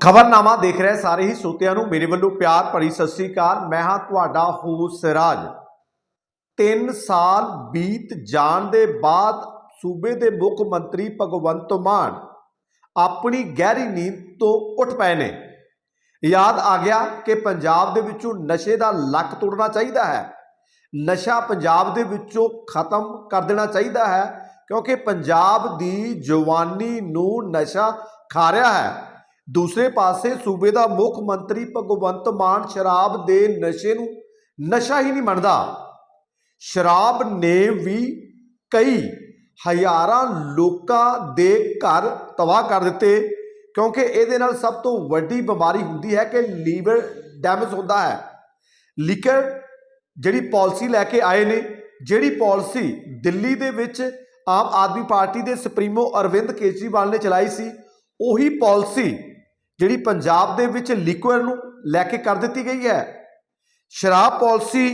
ਖਬਰਨਾਮਾ ਦੇਖ ਰਹੇ ਸਾਰੇ ਹੀ ਸੋਤਿਆਂ ਨੂੰ ਮੇਰੇ ਵੱਲੋਂ ਪਿਆਰ ਭਰੀ ਸਤਿ ਸ੍ਰੀ ਅਕਾਲ। ਮੈਂ ਹਾਂ ਤੁਹਾਡਾ ਹੋਸ ਸਿਰਾਜ 3 ਸਾਲ ਬੀਤ ਜਾਣ ਦੇ ਬਾਅਦ ਸੂਬੇ ਦੇ ਮੁੱਖ ਮੰਤਰੀ ਭਗਵੰਤ ਮਾਨ ਆਪਣੀ ਗਹਿਰੀ ਨੀਂਦ ਤੋਂ ਉੱਠ ਪਏ ਨੇ। ਯਾਦ ਆ ਗਿਆ ਕਿ ਪੰਜਾਬ ਦੇ ਵਿੱਚੋਂ ਨਸ਼ੇ ਦਾ ਲੱਕ ਤੋੜਨਾ ਚਾਹੀਦਾ ਹੈ। ਨਸ਼ਾ ਪੰਜਾਬ ਦੇ ਵਿੱਚੋਂ ਖਤਮ ਕਰ ਦੇਣਾ ਚਾਹੀਦਾ ਹੈ ਕਿਉਂਕਿ ਪੰਜਾਬ ਦੀ ਜਵਾਨੀ ਨੂੰ ਨਸ਼ਾ ਖਾ ਰਿਹਾ ਹੈ। ਦੂਸਰੇ ਪਾਸੇ ਸੂਬੇ ਦਾ ਮੁੱਖ ਮੰਤਰੀ ਭਗਵੰਤ ਮਾਨ ਸ਼ਰਾਬ ਦੇ ਨਸ਼ੇ ਨੂੰ ਨਸ਼ਾ ਹੀ ਨਹੀਂ ਮੰਨਦਾ। ਸ਼ਰਾਬ ਨੇ ਵੀ ਕਈ ਹਜ਼ਾਰਾਂ ਲੋਕਾਂ ਦੇ ਘਰ ਤਬਾਹ ਕਰ ਦਿੱਤੇ, ਕਿਉਂਕਿ ਇਹਦੇ ਨਾਲ ਸਭ ਤੋਂ ਵੱਡੀ ਬਿਮਾਰੀ ਹੁੰਦੀ ਹੈ ਕਿ ਲੀਵਰ ਡੈਮੇਜ ਹੁੰਦਾ ਹੈ। ਲੀਕਰ ਜਿਹੜੀ ਪਾਲਿਸੀ ਲੈ ਕੇ ਆਏ ਨੇ, ਜਿਹੜੀ ਪਾਲਿਸੀ ਦਿੱਲੀ ਦੇ ਵਿੱਚ ਆਮ ਆਦਮੀ ਪਾਰਟੀ ਦੇ ਸੁਪਰੀਮੋ ਅਰਵਿੰਦ ਕੇਜਰੀਵਾਲ ਨੇ ਚਲਾਈ ਸੀ, ਉਹੀ ਪਾਲਿਸੀ ਜਿਹੜੀ ਪੰਜਾਬ ਦੇ ਵਿੱਚ ਲਿਕੁਅਰ ਨੂੰ ਲੈ ਕੇ ਕਰ ਦਿੱਤੀ ਗਈ ਹੈ। ਸ਼ਰਾਬ ਪਾਲਿਸੀ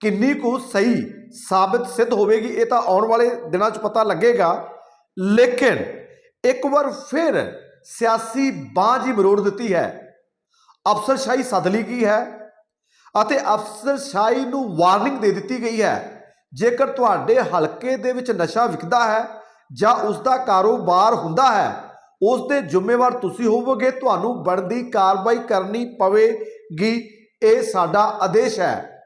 ਕਿੰਨੀ ਕੁ ਸਹੀ ਸਾਬਤ ਸਿੱਧ ਹੋਵੇਗੀ ਇਹ ਤਾਂ ਆਉਣ ਵਾਲੇ ਦਿਨਾਂ 'ਚ ਪਤਾ ਲੱਗੇਗਾ। ਲੇਕਿਨ ਇੱਕ ਵਾਰ ਫਿਰ ਸਿਆਸੀ ਬਾਂਝ ਹੀ ਮਰੋੜ ਦਿੱਤੀ ਹੈ। ਅਫਸਰਸ਼ਾਹੀ ਸੱਦ ਲਈ ਗਈ ਹੈ ਅਤੇ ਅਫਸਰਸ਼ਾਹੀ ਨੂੰ ਵਾਰਨਿੰਗ ਦੇ ਦਿੱਤੀ ਗਈ ਹੈ। ਜੇਕਰ ਤੁਹਾਡੇ ਹਲਕੇ ਦੇ ਵਿੱਚ ਨਸ਼ਾ ਵਿਕਦਾ ਹੈ ਜਾਂ ਉਸ ਦਾ ਕਾਰੋਬਾਰ ਹੁੰਦਾ ਹੈ ਉਸ ਦੇ ਜ਼ਿੰਮੇਵਾਰ ਤੁਸੀਂ ਹੋਵੋਗੇ, ਤੁਹਾਨੂੰ ਬਣਦੀ ਕਾਰਵਾਈ ਕਰਨੀ ਪਵੇਗੀ। ਇਹ ਸਾਡਾ ਆਦੇਸ਼ ਹੈ।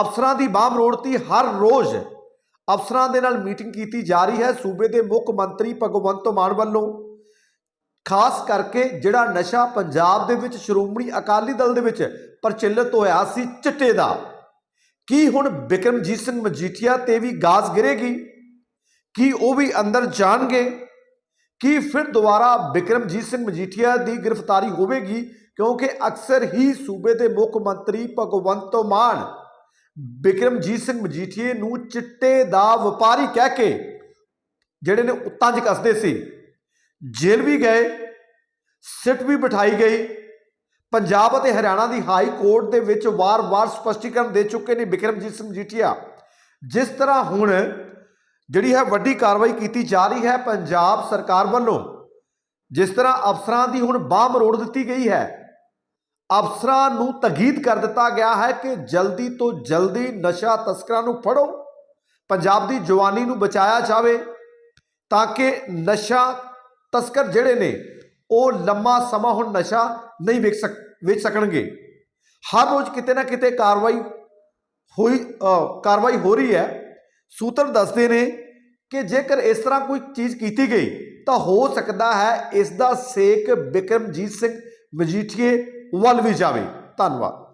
ਅਫਸਰਾਂ ਦੀ ਬਾਹ ਮਰੋੜਤੀ ਹਰ ਰੋਜ਼ ਅਫਸਰਾਂ ਦੇ ਨਾਲ ਮੀਟਿੰਗ ਕੀਤੀ ਜਾ ਰਹੀ ਹੈ ਸੂਬੇ ਦੇ ਮੁੱਖ ਮੰਤਰੀ ਭਗਵੰਤ ਮਾਨ ਵੱਲੋਂ। ਖਾਸ ਕਰਕੇ ਜਿਹੜਾ ਨਸ਼ਾ ਪੰਜਾਬ ਦੇ ਵਿੱਚ ਸ਼੍ਰੋਮਣੀ ਅਕਾਲੀ ਦਲ ਦੇ ਵਿੱਚ ਪ੍ਰਚਲਿਤ ਹੋਇਆ ਸੀ ਚਿੱਟੇ ਦਾ। ਕੀ ਹੁਣ ਬਿਕਰਮਜੀਤ ਸਿੰਘ ਮਜੀਠੀਆ ਤੇ ਵੀ ਗਾਜ਼ ਗਿਰੇਗੀ? ਕੀ ਉਹ ਵੀ ਅੰਦਰ ਜਾਣਗੇ? ਕੀ ਫਿਰ ਦੁਬਾਰਾ ਬਿਕਰਮਜੀਤ ਸਿੰਘ ਮਜੀਠੀਆ ਦੀ ਗ੍ਰਿਫਤਾਰੀ ਹੋਵੇਗੀ? ਕਿਉਂਕਿ ਅਕਸਰ ਹੀ ਸੂਬੇ ਦੇ ਮੁੱਖ ਮੰਤਰੀ ਭਗਵੰਤ ਮਾਨ ਬਿਕਰਮਜੀਤ ਸਿੰਘ ਮਜੀਠੀਏ ਨੂੰ ਚਿੱਟੇ ਦਾ ਵਪਾਰੀ ਕਹਿ ਕੇ ਜਿਹੜੇ ਨੇ ਉੱਤਾਂ 'ਚ ਕੱਸਦੇ ਸੀ। ਜੇਲ੍ਹ ਵੀ ਗਏ, ਸਿੱਟ ਵੀ ਬਿਠਾਈ ਗਈ। ਪੰਜਾਬ ਅਤੇ ਹਰਿਆਣਾ ਦੀ ਹਾਈ ਕੋਰਟ ਦੇ ਵਿੱਚ ਵਾਰ-ਵਾਰ ਸਪਸ਼ਟੀਕਰਨ ਦੇ ਚੁੱਕੇ ਨੇ ਬਿਕਰਮਜੀਤ ਸਿੰਘ ਮਜੀਠੀਆ। ਜਿਸ ਤਰ੍ਹਾਂ ਹੁਣ ਜਿਹੜੀ ਹੈ ਵੱਡੀ ਕਾਰਵਾਈ ਕੀਤੀ ਜਾ ਰਹੀ ਹੈ ਪੰਜਾਬ ਸਰਕਾਰ ਵੱਲੋਂ, ਜਿਸ ਤਰ੍ਹਾਂ ਅਫਸਰਾਂ ਦੀ ਹੁਣ ਬਾਹ ਮਰੋੜ ਦਿੱਤੀ ਗਈ ਹੈ, ਅਫਸਰਾਂ ਨੂੰ ਤਗੀਦ ਕਰ ਦਿੱਤਾ ਗਿਆ ਹੈ ਕਿ ਜਲਦੀ ਤੋਂ ਜਲਦੀ ਨਸ਼ਾ ਤਸਕਰਾਂ ਨੂੰ ਫੜੋ, ਪੰਜਾਬ ਦੀ ਜਵਾਨੀ ਨੂੰ ਬਚਾਇਆ ਜਾਵੇ, ਤਾਂ ਕਿ ਨਸ਼ਾ ਤਸਕਰ ਜਿਹੜੇ ਨੇ, ਉਹ ਲੰਮਾ ਸਮਾਂ ਹੁਣ ਨਸ਼ਾ ਨਹੀਂ ਵੇਚ ਸਕ, ਵੇਚ ਸਕਣਗੇ। ਹਰ ਰੋਜ਼ ਕਿਤੇ ਨਾ ਕਿਤੇ ਕਾਰਵਾਈ ਹੋਈ ਕਾਰਵਾਈ ਹੋ ਰਹੀ ਹੈ। ਸੂਤਰ ਦੱਸਦੇ ਨੇ ਕਿ ਜੇਕਰ ਇਸ ਤਰ੍ਹਾਂ ਕੋਈ ਚੀਜ਼ ਕੀਤੀ ਗਈ, ਤਾਂ ਹੋ ਸਕਦਾ ਹੈ ਇਸ ਦਾ ਸੇਕ ਬਿਕਰਮਜੀਤ ਸਿੰਘ ਮਜੀਠੀਏ ਵੱਲ ਵੀ ਜਾਵੇ। ਧੰਨਵਾਦ।